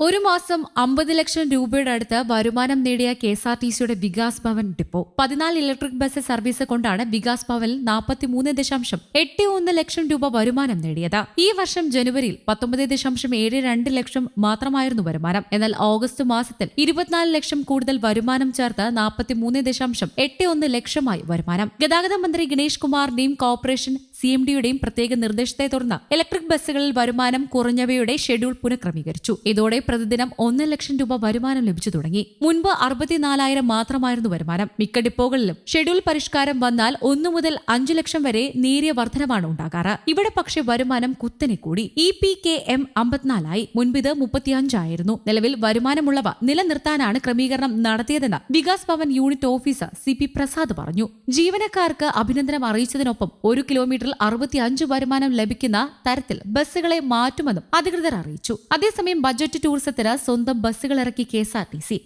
ഒരു മാസം അമ്പത് ലക്ഷം രൂപയുടെ അടുത്ത് വരുമാനം നേടിയ കെ എസ് ആർ ടി സിയുടെ വികാസ് ഭവൻ ഡിപ്പോ. പതിനാല് ഇലക്ട്രിക് ബസ് സർവീസ് കൊണ്ടാണ് വികാസ് ഭവനിൽ നാൽപ്പത്തിമൂന്ന് ദശാംശം എട്ട് ഒന്ന് ലക്ഷം രൂപ വരുമാനം നേടിയത്. ഈ വർഷം ജനുവരിയിൽ പത്തൊമ്പത് ദശാംശം ഏഴ് രണ്ട് ലക്ഷം മാത്രമായിരുന്നു വരുമാനം. എന്നാൽ ഓഗസ്റ്റ് മാസത്തിൽ ഇരുപത്തിനാല് ലക്ഷം കൂടുതൽ വരുമാനം ചേർത്ത് നാൽപ്പത്തിമൂന്ന് ദശാംശം എട്ട് ഒന്ന് ലക്ഷമായി വരുമാനം. ഗതാഗത മന്ത്രി ഗണേഷ് കുമാറിന്റെയും കോർപ്പറേഷൻ സി എം ഡിയുടെയും പ്രത്യേക നിർദ്ദേശത്തെ തുടർന്ന് ഇലക്ട്രിക് ബസ്സുകളിൽ വരുമാനം കുറഞ്ഞവയുടെ ഷെഡ്യൂൾ പുനഃക്രമീകരിച്ചു. ഇതോടെ പ്രതിദിനം ഒന്ന് ലക്ഷം രൂപ വരുമാനം ലഭിച്ചു തുടങ്ങി. മുൻപ് അറുപത്തിനാലായിരം മാത്രമായിരുന്നു വരുമാനം. മിക്ക ഡിപ്പോകളിലും ഷെഡ്യൂൾ പരിഷ്കാരം വന്നാൽ ഒന്നു മുതൽ അഞ്ചു ലക്ഷം വരെ നേരിയ വർധനമാണ് ഉണ്ടാകാറ്. ഇവിടെ പക്ഷേ വരുമാനം കുത്തനെ കൂടി. ഇ പി കെ എം അമ്പത്തിനാലായി. മുൻപ് ഇത് മുപ്പത്തിയഞ്ചായിരുന്നു. നിലവിൽ വരുമാനമുള്ളവ നിലനിർത്താനാണ് ക്രമീകരണം നടത്തിയതെന്ന് Vikas Bhavan unit officer C P Prasad പറഞ്ഞു. ജീവനക്കാർക്ക് അഭിനന്ദനം അറിയിച്ചതിനൊപ്പം ഒരു കിലോമീറ്ററിൽ അറുപത്തിയഞ്ച് വരുമാനം ലഭിക്കുന്ന തരത്തിൽ ബസ്സുകളെ മാറ്റുമെന്നും അധികൃതർ അറിയിച്ചു. അതേസമയം ബജറ്റ് ടൂറിസത്തിന് സ്വന്തം ബസ്സുകൾ ഇറക്കി കെ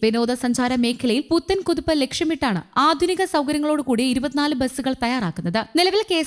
വിനോദസഞ്ചാര മേഖലയിൽ പുത്തൻ കുതിപ്പ് ലക്ഷ്യമിട്ടാണ് ആധുനിക സൗകര്യങ്ങളോടുകൂടി ഇരുപത്തിനാല് ബസ്സുകൾ തയ്യാറാക്കുന്നത്. നിലവിൽ കെ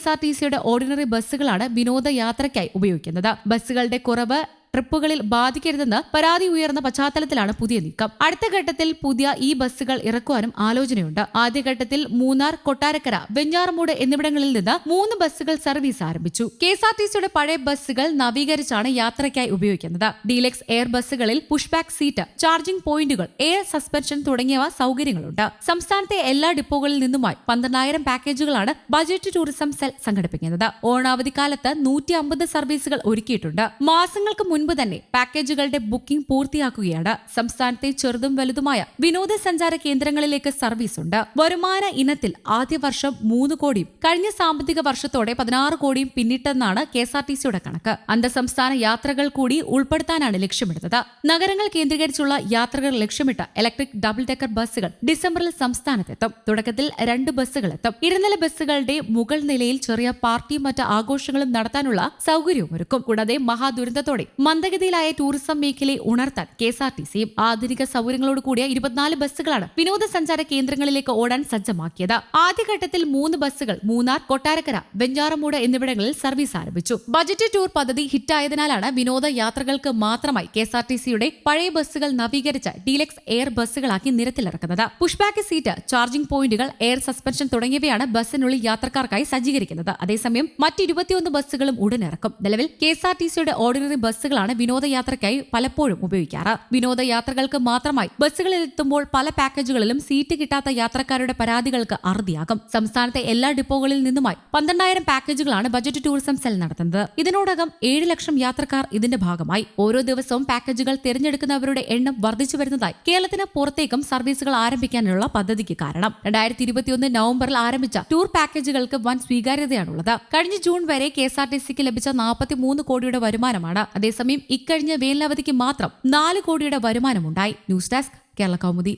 ഓർഡിനറി ബസ്സുകളാണ് വിനോദയാത്രയ്ക്കായി ഉപയോഗിക്കുന്നത്. ബസ്സുകളുടെ കുറവ് ട്രിപ്പുകളിൽ ബാധിക്കരുതെന്ന് പരാതി ഉയർന്ന പശ്ചാത്തലത്തിലാണ് പുതിയ നീക്കം. അടുത്ത ഘട്ടത്തിൽ പുതിയ ഈ ബസ്സുകൾ ഇറക്കുവാനും ആലോചനയുണ്ട്. ആദ്യഘട്ടത്തിൽ മൂന്നാർ കൊട്ടാരക്കര വെഞ്ഞാറമൂട് എന്നിവിടങ്ങളിൽ നിന്ന് മൂന്ന് ബസ്സുകൾ സർവീസ് ആരംഭിച്ചു. കെ എസ് ആർ ടി സിയുടെ പഴയ ബസ്സുകൾ നവീകരിച്ചാണ് യാത്രയ്ക്കായി ഉപയോഗിക്കുന്നത്. ഡീലക്സ് എയർ ബസ്സുകളിൽ പുഷ്ബാക്ക് സീറ്റ് ചാർജിംഗ് പോയിന്റുകൾ എയർ സസ്പെൻഷൻ തുടങ്ങിയവ സൗകര്യങ്ങളുണ്ട്. സംസ്ഥാനത്തെ എല്ലാ ഡിപ്പോകളിൽ നിന്നുമായി പന്ത്രണ്ടായിരം പാക്കേജുകളാണ് ബജറ്റ് ടൂറിസം സെൽ സംഘടിപ്പിക്കുന്നത്. ഓണാവധി കാലത്ത് നൂറ്റി അമ്പത് സർവീസുകൾ ഒരുക്കിയിട്ടുണ്ട്. മാസങ്ങൾക്ക് തന്നെ പാക്കേജുകളുടെ ബുക്കിംഗ് പൂർത്തിയാക്കുകയാണ്. സംസ്ഥാനത്തെ ചെറുതും വലുതുമായ വിനോദസഞ്ചാര കേന്ദ്രങ്ങളിലേക്ക് സർവീസ് ഉണ്ട്. വരുമാന ഇനത്തിൽ ആദ്യ വർഷം മൂന്ന് കോടിയും കഴിഞ്ഞ സാമ്പത്തിക വർഷത്തോടെ പതിനാറ് കോടിയും പിന്നിട്ടെന്നാണ് കെ എസ് ആർ ടി സിയുടെ കണക്ക്. അന്തർസംസ്ഥാന യാത്രകൾ കൂടി ഉൾപ്പെടുത്താനാണ് ലക്ഷ്യമിടുന്നത്. നഗരങ്ങൾ കേന്ദ്രീകരിച്ചുള്ള യാത്രകൾ ലക്ഷ്യമിട്ട ഇലക്ട്രിക് ഡബിൾ ഡെക്കർ ബസ്സുകൾ ഡിസംബറിൽ സംസ്ഥാനത്തെത്തും. തുടക്കത്തിൽ രണ്ട് ബസ്സുകൾ എത്തും ഇരുനില ബസ്സുകളുടെ മുകൾ നിലയിൽ ചെറിയ പാർട്ടിയും മറ്റ് ആഘോഷങ്ങളും നടത്താനുള്ള സൗകര്യവും ഒരുക്കും കൂടാതെ മഹാദുരന്തത്തോടെ മന്ദഗതിയിലായ ടൂറിസം മേഖലയെ ഉണർത്താൻ കെ എസ് ആർ ടി സിയും ആധുനിക സൗകര്യങ്ങളോട് കൂടിയ ഇരുപത്തിനാല് ബസ്സുകളാണ് വിനോദസഞ്ചാര കേന്ദ്രങ്ങളിലേക്ക് ഓടാൻ സജ്ജമാക്കിയത്. ആദ്യഘട്ടത്തിൽ മൂന്ന് ബസ്സുകൾ മൂന്നാർ കൊട്ടാരക്കര വെഞ്ചാറമൂട് എന്നിവിടങ്ങളിൽ സർവീസ് ആരംഭിച്ചു. ബജറ്റ് ടൂർ പദ്ധതി ഹിറ്റായതിനാലാണ് വിനോദ യാത്രകൾക്ക് മാത്രമായി കെ എസ് ആർ ടി സിയുടെ പഴയ ബസ്സുകൾ നവീകരിച്ച ഡീലക്സ് എയർ ബസ്സുകളാക്കി നിരത്തിലിറക്കുന്നത്. പുഷ്ബാക്ക് സീറ്റ് ചാർജിംഗ് പോയിന്റുകൾ എയർ സസ്പെൻഷൻ തുടങ്ങിയവയാണ് ബസ്സിനുള്ളിൽ യാത്രക്കാർക്കായി സജ്ജീകരിക്കുന്നത്. അതേസമയം മറ്റ് ഇരുപത്തിയൊന്ന് ബസ്സുകളും ഉടനിറക്കും നിലവിൽ കെ എസ് ആർ ടി സിയുടെ ഓർഡിനറി ബസ്സുകളാണ് വിനോദയാത്രയ്ക്കായി പലപ്പോഴും ഉപയോഗിക്കാറ്. വിനോദയാത്രകൾക്ക് മാത്രമായി ബസ്സുകളിൽ എത്തുമ്പോൾ പല പാക്കേജുകളിലും സീറ്റ് കിട്ടാത്ത യാത്രക്കാരുടെ പരാതികൾക്ക് അറുതിയാകും. സംസ്ഥാനത്തെ എല്ലാ ഡിപ്പോകളിൽ നിന്നുമായി പന്ത്രണ്ടായിരം പാക്കേജുകളാണ് ബജറ്റ് ടൂറിസം സെൽ നടത്തുന്നത്. ഇതിനോടകം ഏഴ് ലക്ഷം യാത്രക്കാർ ഇതിന്റെ ഭാഗമായി. ഓരോ ദിവസവും പാക്കേജുകൾ തിരഞ്ഞെടുക്കുന്നവരുടെ എണ്ണം വർദ്ധിച്ചു വരുന്നതായി കേരളത്തിന് പുറത്തേക്കും സർവീസുകൾ ആരംഭിക്കാനുള്ള പദ്ധതിക്ക് കാരണം. രണ്ടായിരത്തി ഇരുപത്തിയൊന്ന് നവംബറിൽ ആരംഭിച്ച ടൂർ പാക്കേജുകൾക്ക് വൻ സ്വീകാര്യതയാണുള്ളത്. കഴിഞ്ഞ ജൂൺ വരെ കെ എസ് ആർ ടി സിക്ക് ലഭിച്ച നാൽപ്പത്തി മൂന്ന് കോടിയുടെ വരുമാനമാണ്. അതേസമയം ഇക്കഴിഞ്ഞ വേനലവധിക്ക് മാത്രം നാല് കോടിയുടെ വരുമാനമുണ്ടായി. News desk Kerala Kaumudi.